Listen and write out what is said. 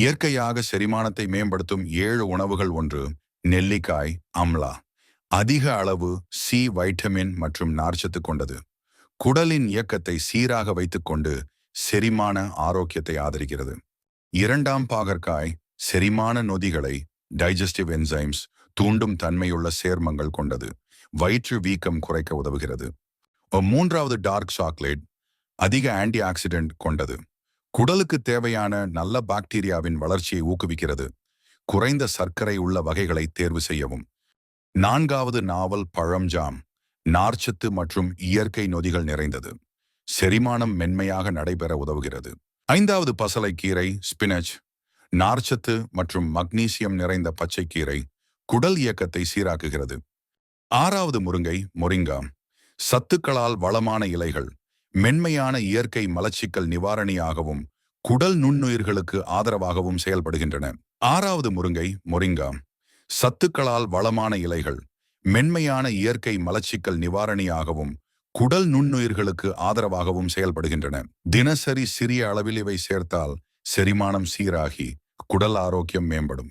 இயற்கையாக செரிமானத்தை மேம்படுத்தும் ஏழு உணவுகள் ஒன்று நெல்லிக்காய் அம்லா. அதிக அளவு சி வைட்டமின் மற்றும் நார்ச்சத்து கொண்டது. குடலின் இயக்கத்தை சீராக வைத்துக்கொண்டு செரிமான ஆரோக்கியத்தை ஆதரிக்கிறது. இரண்டாம் பாகற்காய் செரிமான நொதிகளை டைஜஸ்டிவ் என்சைம்ஸ் தூண்டும் தன்மையுள்ள சேர்மங்கள் கொண்டது. வயிற்று வீக்கம் குறைக்க உதவுகிறது. மூன்றாவது டார்க் சாக்லேட் அதிக ஆன்டி ஆக்சிடென்ட் கொண்டது. குடலுக்கு தேவையான நல்ல பாக்டீரியாவின் வளர்ச்சியை ஊக்குவிக்கிறது. குறைந்த சர்க்கரை உள்ள வகைகளை தேர்வு செய்யவும். நான்காவது நாவல் பழம் ஜாம் நார்ச்சத்து மற்றும் இயற்கை நொதிகள் நிறைந்தது. செரிமானம் மென்மையாக நடைபெற உதவுகிறது. ஐந்தாவது பசலை கீரை ஸ்பினச் நார்ச்சத்து மற்றும் மக்னீசியம் நிறைந்த பச்சைக்கீரை குடல் இயக்கத்தை சீராக்குகிறது. ஆறாவது முருங்கை மொரிங்கா சத்துக்களால் வளமான இலைகள் மென்மையான இயற்கை மலச்சிக்கல் நிவாரணியாகவும் குடல் நுண்ணுயிர்களுக்கு ஆதரவாகவும் செயல்படுகின்றன. ஆறாவது முருங்கை மொரிங்கா. சத்துக்களால் வளமான இலைகள். மென்மையான இயற்கை மலச்சிக்கல் நிவாரணியாகவும் குடல் நுண்ணுயிர்களுக்கு ஆதரவாகவும் செயல்படுகின்றன. தினசரி சிறிய அளவில் இவை சேர்த்தால் செரிமானம் சீராகி குடல் ஆரோக்கியம் மேம்படும்.